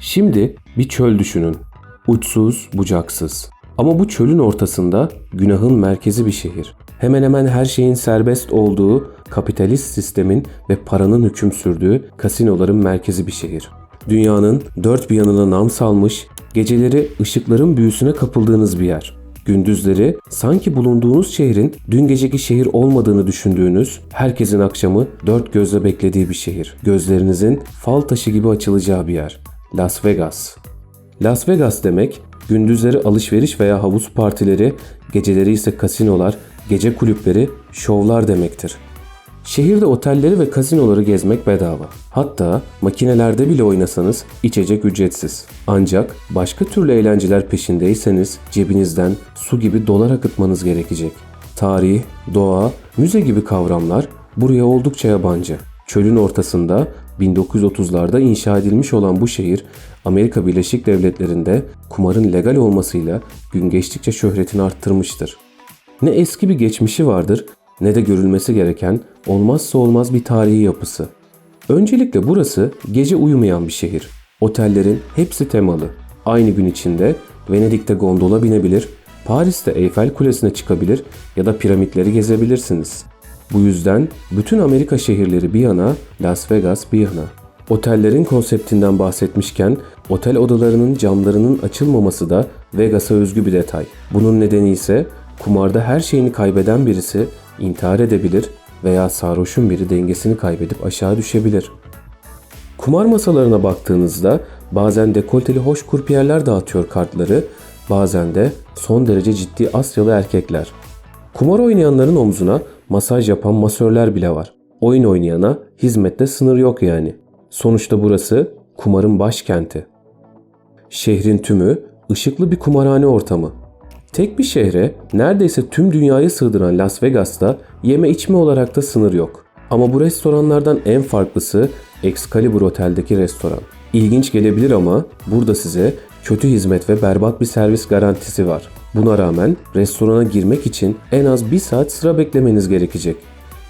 Şimdi bir çöl düşünün. Uçsuz, bucaksız. Ama bu çölün ortasında günahın merkezi bir şehir. Hemen hemen her şeyin serbest olduğu, kapitalist sistemin ve paranın hüküm sürdüğü kasinoların merkezi bir şehir. Dünyanın dört bir yanına nam salmış, geceleri ışıkların büyüsüne kapıldığınız bir yer. Gündüzleri sanki bulunduğunuz şehrin dün geceki şehir olmadığını düşündüğünüz, herkesin akşamı dört gözle beklediği bir şehir. Gözlerinizin fal taşı gibi açılacağı bir yer. Las Vegas. Las Vegas demek gündüzleri alışveriş veya havuz partileri, geceleri ise kasinolar, gece kulüpleri, şovlar demektir. Şehirde otelleri ve kazinoları gezmek bedava. Hatta makinelerde bile oynasanız içecek ücretsiz. Ancak başka türlü eğlenceler peşindeyseniz cebinizden su gibi dolar akıtmanız gerekecek. Tarih, doğa, müze gibi kavramlar buraya oldukça yabancı. Çölün ortasında 1930'larda inşa edilmiş olan bu şehir Amerika Birleşik Devletleri'nde kumarın legal olmasıyla gün geçtikçe şöhretini arttırmıştır. Ne eski bir geçmişi vardır ne de görülmesi gereken olmazsa olmaz bir tarihi yapısı. Öncelikle burası gece uyumayan bir şehir. Otellerin hepsi temalı. Aynı gün içinde Venedik'te gondola binebilir, Paris'te Eyfel Kulesi'ne çıkabilir ya da piramitleri gezebilirsiniz. Bu yüzden bütün Amerika şehirleri bir yana, Las Vegas bir yana. Otellerin konseptinden bahsetmişken otel odalarının camlarının açılmaması da Vegas'a özgü bir detay. Bunun nedeni ise kumarda her şeyini kaybeden birisi intihar edebilir veya sarhoşun biri dengesini kaybedip aşağı düşebilir. Kumar masalarına baktığınızda bazen dekolteli hoş kurpiyerler dağıtıyor kartları, bazen de son derece ciddi Asyalı erkekler. Kumar oynayanların omzuna masaj yapan masörler bile var. Oyun oynayana hizmette sınır yok yani. Sonuçta burası kumarın başkenti. Şehrin tümü ışıklı bir kumarhane ortamı. Tek bir şehre neredeyse tüm dünyayı sığdıran Las Vegas'ta yeme içme olarak da sınır yok. Ama bu restoranlardan en farklısı Excalibur Otel'deki restoran. İlginç gelebilir ama burada size kötü hizmet ve berbat bir servis garantisi var. Buna rağmen restorana girmek için en az bir saat sıra beklemeniz gerekecek.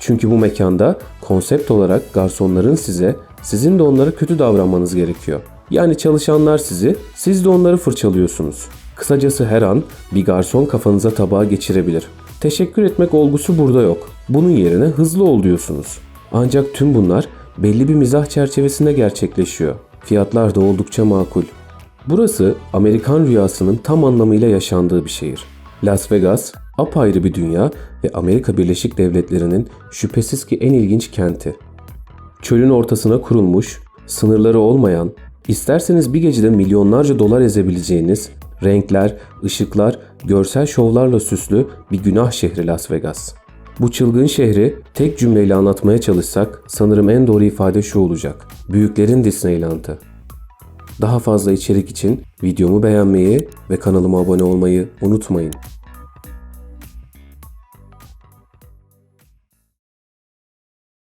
Çünkü bu mekanda konsept olarak garsonların size, sizin de onlara kötü davranmanız gerekiyor. Yani çalışanlar sizi, siz de onları fırçalıyorsunuz. Kısacası her an bir garson kafanıza tabağı geçirebilir. Teşekkür etmek olgusu burada yok. Bunun yerine hızlı ol diyorsunuz. Ancak tüm bunlar belli bir mizah çerçevesinde gerçekleşiyor. Fiyatlar da oldukça makul. Burası Amerikan rüyasının tam anlamıyla yaşandığı bir şehir. Las Vegas apayrı bir dünya ve Amerika Birleşik Devletleri'nin şüphesiz ki en ilginç kenti. Çölün ortasına kurulmuş, sınırları olmayan, isterseniz bir gecede milyonlarca dolar ezebileceğiniz, renkler, ışıklar, görsel şovlarla süslü bir günah şehri Las Vegas. Bu çılgın şehri tek cümleyle anlatmaya çalışsak sanırım en doğru ifade şu olacak. Büyüklerin Disneyland'ı. Daha fazla içerik için videomu beğenmeyi ve kanalıma abone olmayı unutmayın.